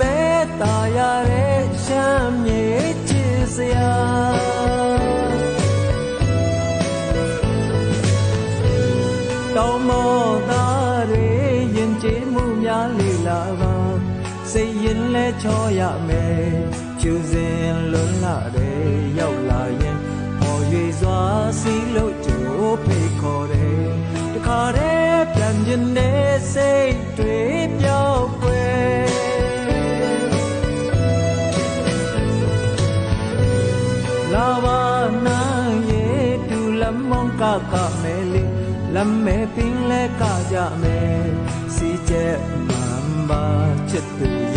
ပဲตาရတဲ့ရှမ်းမြေချစ်စရာတောင်းမောသားတွေရင်ကျေးမှုများလေလာပါစိတ်ရင်လဲချောရမယ်ဖြူစင်လွန်လာတဲ့ရောက်လာရင်ဟော်၍စွာစီလို့ကြိုးဖိတ်ခေါ်တယ်တခါတည်းပြန်ကျင်တဲ့စိတ်တွေ tu lamong ka ka me li lam me ping le ka ja me si che mamba chit tu ye